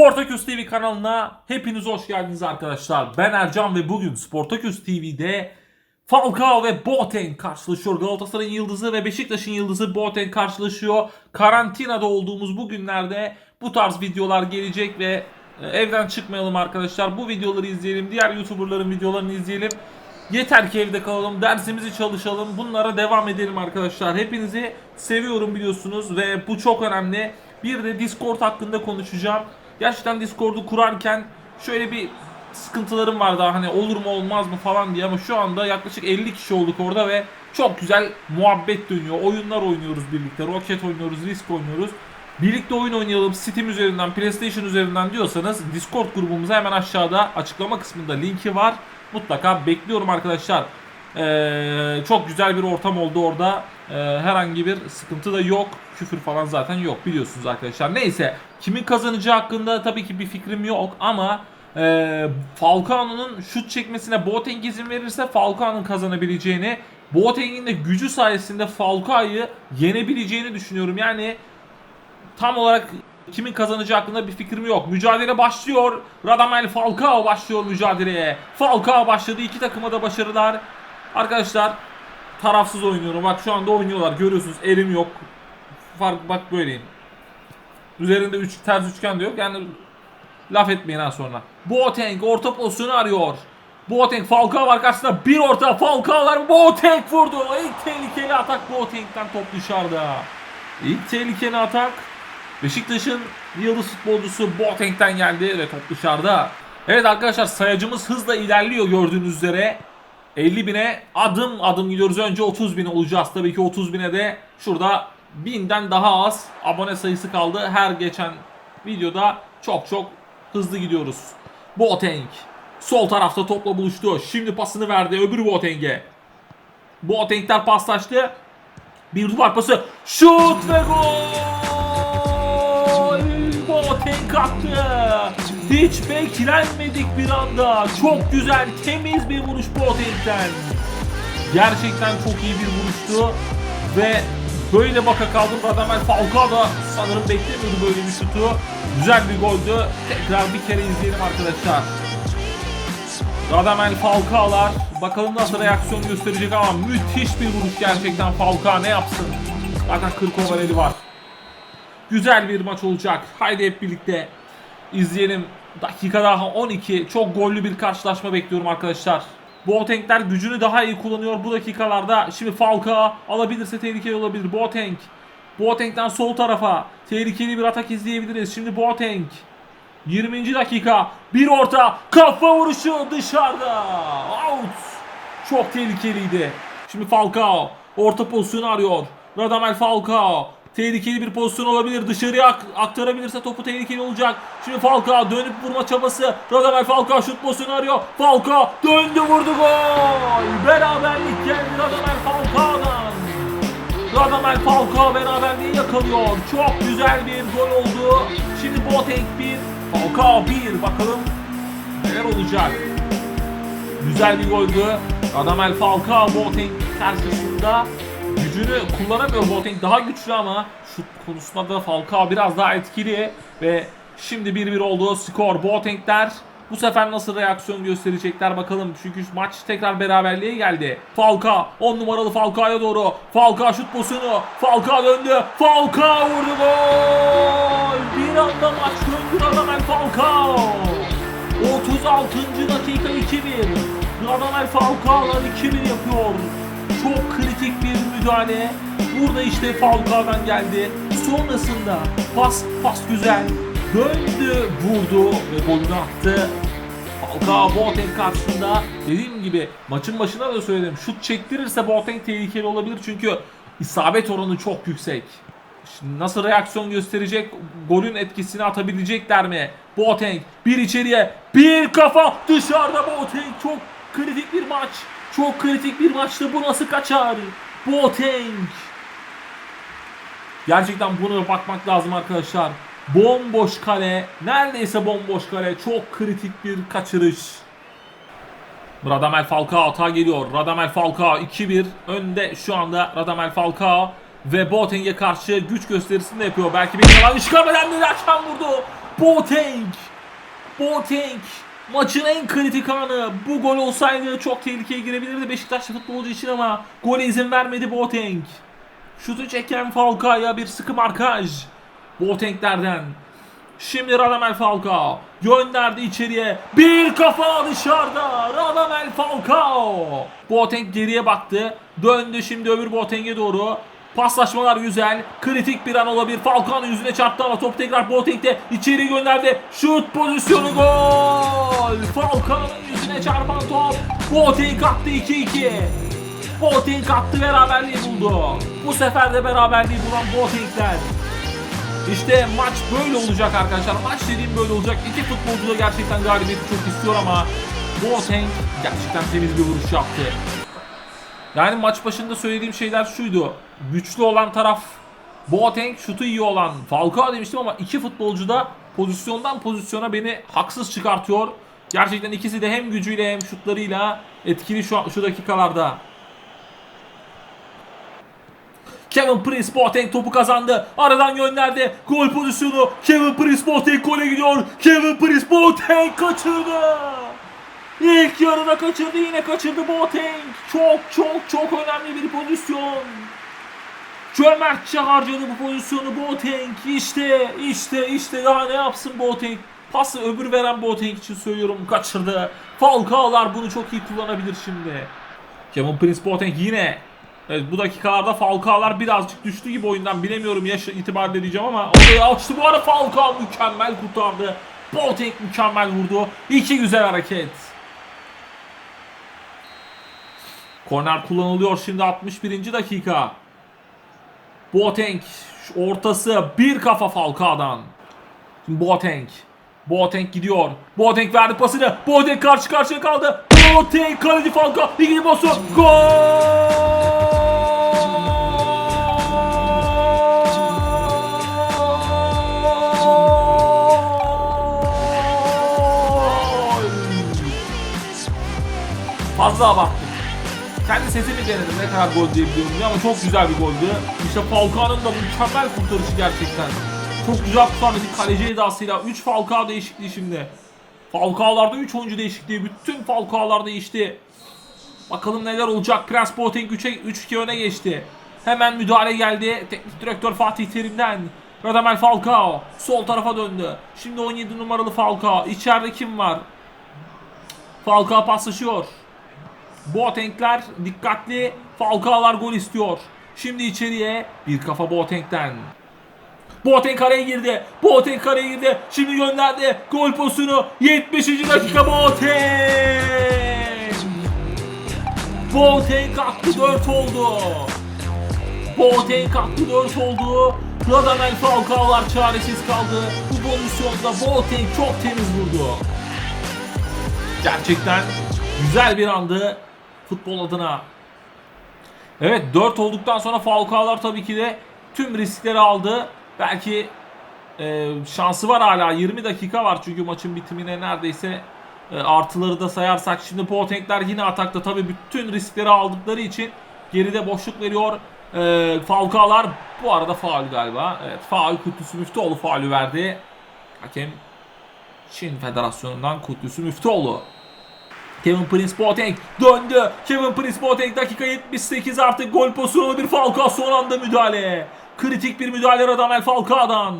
Sportaküs TV kanalına hepiniz hoş geldiniz arkadaşlar. Ben Ercan ve bugün Sportaküs TV'de Falcao ve Boateng karşılaşıyor. Galatasaray'ın yıldızı ve Beşiktaş'ın yıldızı Boateng karşılaşıyor. Karantinada olduğumuz bu günlerde bu tarz videolar gelecek ve e, evden çıkmayalım arkadaşlar. Bu videoları izleyelim. Diğer YouTuber'ların videolarını izleyelim. Yeter ki evde kalalım, dersimizi çalışalım, bunlara devam edelim arkadaşlar. Hepinizi seviyorum biliyorsunuz ve bu çok önemli. Bir de Discord hakkında konuşacağım. Gerçekten Discord'u kurarken şöyle bir sıkıntılarım var daha hani olur mu olmaz mı falan diye ama şu anda yaklaşık 50 kişi olduk orada ve çok güzel muhabbet dönüyor. Oyunlar oynuyoruz birlikte. Rocket oynuyoruz, Risk oynuyoruz. Birlikte oyun oynayalım Steam üzerinden, PlayStation üzerinden diyorsanız Discord grubumuza hemen aşağıda açıklama kısmında linki var. Mutlaka bekliyorum arkadaşlar. Ee, çok güzel bir ortam oldu orada. Ee, herhangi bir sıkıntı da yok. Küfür falan zaten yok biliyorsunuz arkadaşlar. Neyse kimin kazanacağı hakkında tabii ki bir fikrim yok ama e, Falcao'nun şut çekmesine Boateng izin verirse Falcao'nun kazanabileceğini Boateng'in de gücü sayesinde Falcao'yu yenebileceğini düşünüyorum. Yani tam olarak kimin kazanacağı hakkında bir fikrim yok. Mücadele başlıyor. Radamel Falcao başlıyor mücadeleye. Falcao başladı. İki takıma da başarılar. Arkadaşlar tarafsız oynuyorum. Bak şu anda oynuyorlar. Görüyorsunuz elim yok. Fark bak böyleyim. Üzerinde üç ters üçgen de yok. Yani laf etmeyin ha sonra. Boateng orta pozisyonu arıyor. Boateng Falcao var karşısında bir orta Falcao'lar Boateng vurdu. İlk tehlikeli atak Boateng'den top dışarıda. İlk tehlikeli atak Beşiktaş'ın yıldız futbolcusu Boateng'den geldi ve top dışarıda. Evet arkadaşlar sayacımız hızla ilerliyor gördüğünüz üzere. 50 bine adım adım gidiyoruz. Önce 30 bin olacağız. Tabii ki 30 bine de şurada binden daha az abone sayısı kaldı. Her geçen videoda çok çok hızlı gidiyoruz. Boateng sol tarafta topla buluştu. Şimdi pasını verdi öbür Boateng'e. Boateng'ler paslaştı. Bir duvar pası. Şut ve gol! Boateng attı. Hiç beklenmedik bir anda. Çok güzel, temiz bir vuruş Boateng'den. Gerçekten çok iyi bir vuruştu. Ve böyle baka kaldım. Radamel Falcao da sanırım beklemiyordu böyle bir şutu. Güzel bir goldü. Tekrar bir kere izleyelim arkadaşlar. Radamel Falcao'lar bakalım nasıl reaksiyon gösterecek ama müthiş bir vuruş gerçekten Falcao ne yapsın. Zaten 40 overall'i var. Güzel bir maç olacak. Haydi hep birlikte izleyelim. Dakika daha 12. Çok gollü bir karşılaşma bekliyorum arkadaşlar. Boateng'ler gücünü daha iyi kullanıyor bu dakikalarda. Şimdi Falcao alabilirse tehlikeli olabilir. Boateng. Boateng'den sol tarafa tehlikeli bir atak izleyebiliriz. Şimdi Boateng. 20. dakika bir orta kafa vuruşu dışarıda out çok tehlikeliydi şimdi Falcao orta pozisyonu arıyor Radamel Falcao tehlikeli bir pozisyon olabilir dışarıya ak- aktarabilirse topu tehlikeli olacak şimdi Falcao dönüp vurma çabası Radamel Falcao şut pozisyonu arıyor Falcao döndü vurdu gol beraberlik geldi Radamel Falcao'dan Radamel Falcao beraberliği yakalıyor. Çok güzel bir gol oldu. Şimdi Boateng 1, Falcao 1. Bakalım neler olacak. Güzel bir goldü. Radamel Falcao Boateng karşısında gücünü kullanamıyor. Boateng daha güçlü ama şut konusunda da Falcao biraz daha etkili ve şimdi 1-1 oldu skor. Boateng'ler bu sefer nasıl reaksiyon gösterecekler bakalım. Çünkü maç tekrar beraberliğe geldi. Falcao 10 numaralı Falcao'ya doğru. Falcao şut pozisyonu. Falcao döndü. Falcao vurdu gol. Bir anda maç döndü Radamel Falcao. 36. dakika 2-1. Radamel Falcao'lar 2-1 yapıyor. Çok kritik bir müdahale. Burada işte Falcao'dan geldi. Sonrasında pas pas güzel. Döndü, vurdu ve golünü attı. Falcao Boateng karşısında dediğim gibi maçın başında da söyledim. Şut çektirirse Boateng tehlikeli olabilir çünkü isabet oranı çok yüksek. Şimdi nasıl reaksiyon gösterecek? Golün etkisini atabilecekler mi? Boateng bir içeriye bir kafa dışarıda Boateng çok kritik bir maç. Çok kritik bir maçtı. Bu nasıl kaçar? Boateng. Gerçekten buna bakmak lazım arkadaşlar. Bomboş kale. Neredeyse bomboş kale. Çok kritik bir kaçırış. Radamel Falcao hata geliyor. Radamel Falcao 2-1 önde şu anda Radamel Falcao ve Boateng'e karşı güç gösterisini de yapıyor. Belki bir yalan çıkamadan bir hakem vurdu. Boateng. Boateng. Maçın en kritik anı. Bu gol olsaydı çok tehlikeye girebilirdi Beşiktaşlı futbolcu için ama gole izin vermedi Boateng. Şutu çeken Falcao'ya bir sıkı markaj. Boateng'lerden. Şimdi Radamel Falcao gönderdi içeriye. Bir kafa dışarıda. Radamel Falcao. Boateng geriye baktı. Döndü şimdi öbür Boateng'e doğru. Paslaşmalar güzel. Kritik bir an olabilir. Falcao'nun yüzüne çarptı ama top tekrar Boateng'de içeri gönderdi. Şut pozisyonu gol. Falcao'nun yüzüne çarpan top. Boateng attı 2-2. Boateng attı beraberliği buldu. Bu sefer de beraberliği bulan Boateng'ler. İşte maç böyle olacak arkadaşlar. Maç dediğim böyle olacak. İki futbolcu da gerçekten galibiyeti çok istiyor ama Boateng gerçekten temiz bir vuruş yaptı. Yani maç başında söylediğim şeyler şuydu. Güçlü olan taraf Boateng, şutu iyi olan Falcao demiştim ama iki futbolcu da pozisyondan pozisyona beni haksız çıkartıyor. Gerçekten ikisi de hem gücüyle hem şutlarıyla etkili şu, şu dakikalarda. Kevin Prince Boateng topu kazandı. Aradan gönderdi. Gol pozisyonu. Kevin Prince Boateng gole gidiyor. Kevin Prince Boateng kaçırdı. İlk yarıda kaçırdı yine kaçırdı Boateng. Çok çok çok önemli bir pozisyon. Cömertçe harcadı bu pozisyonu Boateng. İşte işte işte daha ne yapsın Boateng. Pası öbür veren Boateng için söylüyorum kaçırdı. Falcao'lar bunu çok iyi kullanabilir şimdi. Kevin Prince Boateng yine Evet bu dakikalarda Falcao'lar birazcık düştü gibi oyundan bilemiyorum yaş itibariyle diyeceğim ama oraya açtı bu arada Falcao mükemmel kurtardı. Boateng mükemmel vurdu. İki güzel hareket. Korner kullanılıyor şimdi 61. dakika. Boateng ortası bir kafa Falcao'dan. Şimdi Boateng. Boateng gidiyor. Boateng verdi pasını. Boateng karşı karşıya kaldı. Boateng kaleci Falcao. İkinci pozisyon. Gol! Fazla abarttım. Kendi sesimi denedim ne kadar gol diyebiliyorum diye ama çok güzel bir goldü. İşte Falcao'nun da mükemmel kurtarışı gerçekten. Çok güzel kurtardı bir kaleci edasıyla. 3 Falcao değişikliği şimdi. Falcao'larda 3 oyuncu değişikliği. Bütün Falcao'lar değişti. Bakalım neler olacak. Prens Boateng 3'e 3-2 öne geçti. Hemen müdahale geldi. Teknik direktör Fatih Terim'den. Radamel Falcao sol tarafa döndü. Şimdi 17 numaralı Falcao. İçeride kim var? Falcao paslaşıyor. Boateng'ler dikkatli. Falcao'lar gol istiyor. Şimdi içeriye bir kafa Boateng'den. Boateng kareye girdi. Boateng kareye girdi. Şimdi gönderdi. Gol pozisyonu 70. dakika Boateng. Boateng attı 4 oldu. Boateng attı 4 oldu. Radamel Falcao'lar çaresiz kaldı. Bu pozisyonda Boateng çok temiz vurdu. Gerçekten güzel bir andı futbol adına. Evet 4 olduktan sonra Falcao'lar tabii ki de tüm riskleri aldı. Belki e, şansı var hala 20 dakika var çünkü maçın bitimine neredeyse e, artıları da sayarsak şimdi Boateng'ler yine atakta tabii bütün riskleri aldıkları için geride boşluk veriyor. E, Falcao'lar bu arada faul galiba. Evet faul Kudüs Müftüoğlu faulü verdi. Hakem Çin Federasyonu'ndan Kudüs Müftüoğlu. Kevin Prince Boateng döndü. Kevin Prince Boateng dakika 78 artık gol pozisyonu bir Falcao son anda müdahale. Kritik bir müdahale Radamel Falcao'dan.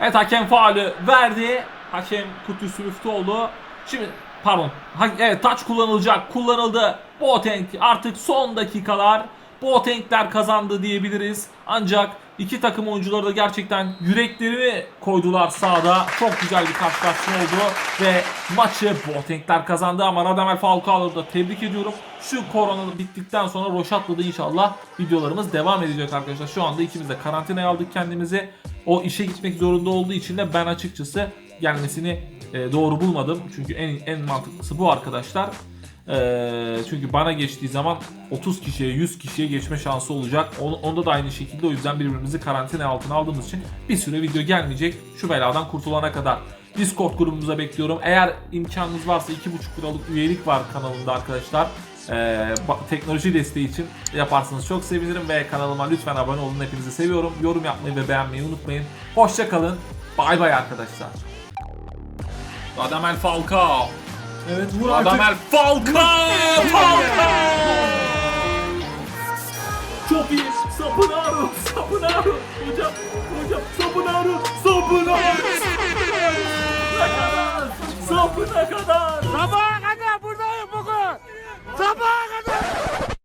Evet hakem faulü verdi. Hakem Kudüs Müftüoğlu. Şimdi pardon. Ha, evet taç kullanılacak. Kullanıldı. Boateng artık son dakikalar. Boateng'ler kazandı diyebiliriz. Ancak iki takım oyuncuları da gerçekten yüreklerini koydular sahada. Çok güzel bir karşılaşma oldu ve maçı Boateng'ler kazandı ama Radamel Falcao'ları da tebrik ediyorum. Şu korona bittikten sonra Roşat'la da inşallah videolarımız devam edecek arkadaşlar. Şu anda ikimiz de karantinaya aldık kendimizi. O işe gitmek zorunda olduğu için de ben açıkçası gelmesini e, doğru bulmadım. Çünkü en en mantıklısı bu arkadaşlar. Ee, çünkü bana geçtiği zaman 30 kişiye 100 kişiye geçme şansı olacak. Onda da aynı şekilde o yüzden birbirimizi karantina altına aldığımız için bir süre video gelmeyecek. Şu beladan kurtulana kadar. Discord grubumuza bekliyorum. Eğer imkanınız varsa 2,5 liralık üyelik var kanalımda arkadaşlar. Ee, teknoloji desteği için yaparsanız çok sevinirim ve kanalıma lütfen abone olun. Hepinizi seviyorum. Yorum yapmayı ve beğenmeyi unutmayın. Hoşça kalın. Bay bay arkadaşlar. Radamel Falcao. Evet vur artık. Adamel Falcao! Falcao! Çok iyi. Sapunaru, Sapunaru. Hocam, hocam. Sapunaru, Sapunaru. Ne kadar? Sapunaru kadar. Sabaha kadar buradayım bugün. Sabaha kadar.